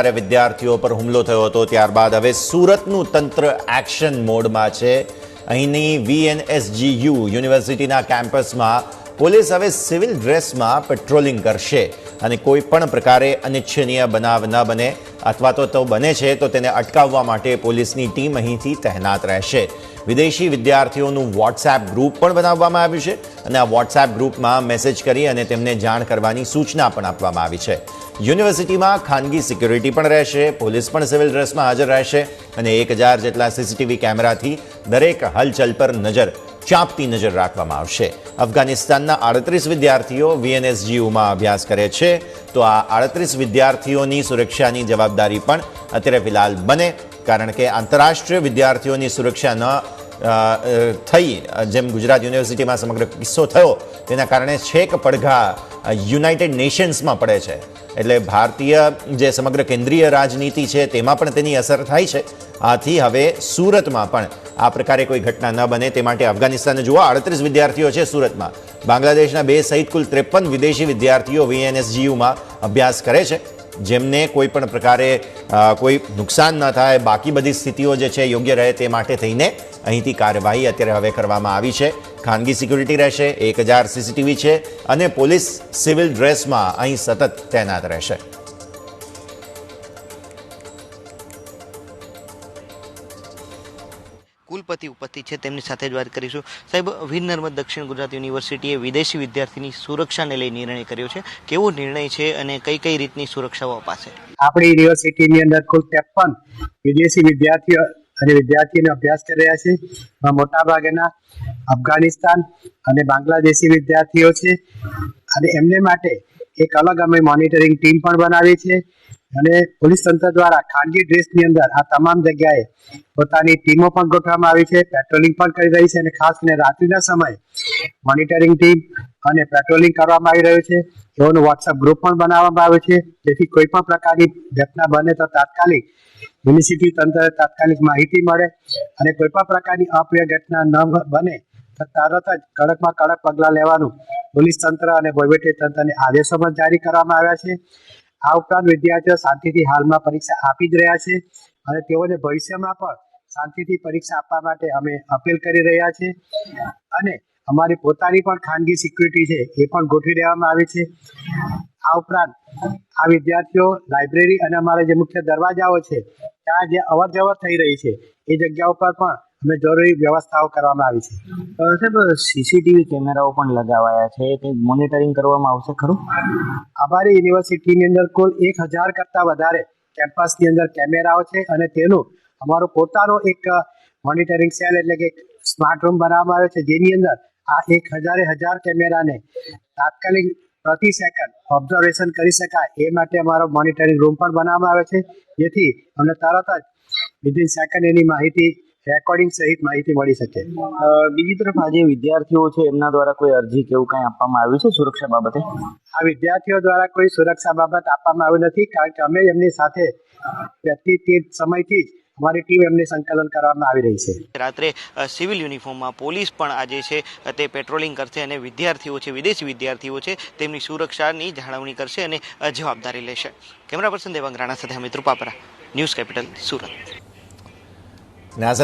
ત્યારે વિદ્યાર્થીઓ પર હુમલો થયો હતો ત્યારબાદ હવે સુરતનું તંત્ર એક્શન મોડમાં છે. અહીંની વીએનએસજીયુ યુનિવર્સિટીના કેમ્પસમાં પોલીસ હવે સિવિલ ડ્રેસમાં પેટ્રોલિંગ કરશે અને કોઈ પણ પ્રકારે અનિચ્છનીય બનાવ ન બને. અથવા તો તો બને છે તો તેને અટકાવવા માટે પોલીસની ટીમ અહીંથી તહેનાત રહેશે. વિદેશી વિદ્યાર્થીઓનું વોટ્સએપ ગ્રુપ પણ બનાવવામાં આવ્યું છે અને આ વોટ્સએપ ગ્રુપમાં મેસેજ કરી અને તેમને જાણ કરવાની સૂચના પણ આપવામાં આવી છે. યુનિવર્સિટીમાં ખાનગી સિક્યુરિટી પણ રહેશે, પોલીસ પણ સિવિલ ડ્રેસમાં હાજર રહેશે અને એક હજાર જેટલા સીસીટીવી કેમેરાથી દરેક હલચલ પર નજર, ચાંપતી નજર રાખવામાં આવશે. અફઘાનિસ્તાનના આડત્રીસ વિદ્યાર્થીઓ વીએનએસજીયુમાં અભ્યાસ કરે છે, તો આ આડત્રીસ વિદ્યાર્થીઓની સુરક્ષાની જવાબદારી પણ અત્યારે ફિલહાલ બને, કારણ કે આંતરરાષ્ટ્રીય વિદ્યાર્થીઓની સુરક્ષા ન થઈ, જેમ ગુજરાત યુનિવર્સિટીમાં સમગ્ર કિસ્સો થયો, તેના કારણે છેક પડઘા યુનાઇટેડ નેશન્સમાં પડે છે. એટલે ભારતીય જે સમગ્ર કેન્દ્રીય રાજનીતિ છે, તેમાં પણ તેની અસર થાય છે. આથી હવે સુરતમાં પણ આ પ્રકારે કોઈ ઘટના ન બને, તે માટે અફઘાનિસ્તાને જુઓ, આડત્રીસ વિદ્યાર્થીઓ છે સુરતમાં. બાંગ્લાદેશના બે સહિત કુલ ત્રેપન વિદેશી વિદ્યાર્થીઓ વીએનએસજીયુમાં અભ્યાસ કરે છે. જેમને કોઈ પણ પ્રકારે કોઈ નુકસાન ન થાય, બાકી બધી સ્થિતિઓ જે છે યોગ્ય રહે તે માટે થઈને અહીંથી કાર્યવાહી અત્યારે હવે કરવામાં આવી છે. ખાનગી સિક્યુરિટી રહેશે, એક હજાર સીસીટીવી છે અને પોલીસ સિવિલ ડ્રેસમાં અહીં સતત તૈનાત રહેશે. કુલપતિ ઉપસ્થિત છે. તેમની સાથે જ વાત કરીશું. સાહેબ વીર નર્મદ દક્ષિણ ગુજરાત યુનિવર્સિટીએ વિદેશી વિદ્યાર્થીની સુરક્ષાને લઈ નિર્ણય કર્યો છે. કેવો નિર્ણય છે અને કઈ કઈ રીતની સુરક્ષાઓ અપાશે? આપણી યુનિવર્સિટીની અંદર કુલ ત્રેપન વિદેશી વિદ્યાર્થીઓ અને વિદ્યાર્થીઓને અભ્યાસ કરી રહ્યા છે. મોટાભાગેના અફઘાનિસ્તાન અને બાંગ્લાદેશી વિદ્યાર્થીઓ છે. અને એમને માટે એક અલગ અમે મોનિટરિંગ ટીમ પણ બનાવી છે. અને પોલીસ તંત્ર દ્વારા ખાનગી ડ્રેસની અંદર આ તમામ જગ્યાએ પોતાની ટીમો પણ ગોઠવવામાં આવી છે પેટ્રોલિંગ પણ કરી રહી છે અને ખાસ કરીને રાત્રિના સમયે મોનિટરિંગ ટીમ અને પેટ્રોલિંગ કરવામાં આવી રહ્યું છે. તેઓનું વોટ્સઅપ ગ્રુપ પણ બનાવવામાં આવ્યું છે. જેથી કોઈ પણ પ્રકારની ઘટના બને તો તાત્કાલિક યુનિવર્સિટી તંત્ર તાત્કાલિક માહિતી મળે અને કોઈ પણ પ્રકારની અપ્રિય ઘટના ન બને તો તરત જ કડકમાં કડક પગલાં લેવાનું પોલીસ તંત્ર અને વહીવટી તંત્રને આદેશો પણ જારી કરવામાં આવ્યા છે. આ ઉપરાંત વિદ્યાર્થીઓ શાંતિથી હાલમાં પરીક્ષા આપી જ રહ્યા છે અને તેઓને ભવિષ્યમાં પણ શાંતિથી પરીક્ષા આપવા માટે અમે અપીલ કરી રહ્યા છે. અને અમારી પોતાની પણ ખાનગી સિક્યુરિટી છે એ પણ ગોઠવી દેવામાં આવી છે. આ ઉપરાંત આ વિદ્યાર્થીઓ લાઇબ્રેરી અને અમારા જે મુખ્ય દરવાજાઓ છે, ત્યાં જે અવર જવર થઈ રહી છે, એ જગ્યા ઉપર પણ અમે જરૂરી વ્યવસ્થાઓ કરવામાં આવી છે. સાહેબ સીસીટીવી કેમેરાઓ પણ લગાવાયા છે. તે મોનિટરિંગ કરવામાં આવશે ખરું? અમારી યુનિવર્સિટીની અંદર કુલ એક હજાર કરતાં વધારે કેમ્પસની અંદર કેમેરાઓ છે અને તેનું અમારો પોતાનો એક મોનિટરિંગ સેલ એટલે કે સ્માર્ટ રૂમ બનાવવામાં આવ્યો છે જેની અંદર આ એક હજારે હજાર કેમેરાને તાત્કાલિક પ્રતિ સેકન્ડ ઓબ્ઝર્વેશન કરી શકાય. એ માટે અમારો મોનિટરિંગ રૂમ પણ બનાવવામાં આવે છે. જેથી અમને તરત જ વિધિન સેકન્ડ એની માહિતી રેકોર્ડિંગ સહિત માહિતી મળી શકે. બીજી તરફ આજે વિદ્યાર્થીઓ છે એમના દ્વારા કોઈ અરજી કે એવું કાંઈ આપવામાં આવ્યું છે સુરક્ષા બાબતે? આ વિદ્યાર્થીઓ દ્વારા કોઈ સુરક્ષા બાબત આપવામાં આવ્યું નથી કારણ કે અમે એમની સાથે વ્યક્તિ તે સમયથી જ અમારી ટીમ એમને સંકલન કરવામાં આવી રહી છે. રાત્રે સિવિલ યુનિફોર્મમાં પોલીસ પણ આજે છે તે પેટ્રોલિંગ કરશે અને વિદ્યાર્થીઓ છે વિદેશી વિદ્યાર્થીઓ છે તેમની સુરક્ષાની જાળવણી કરશે અને જવાબદારી લેશે. કેમેરા પર્સન દેવાંગ રાણા સાથે અમિત રૂપાપરા ન્યૂઝ કેપિટલ સુરત. નાઝર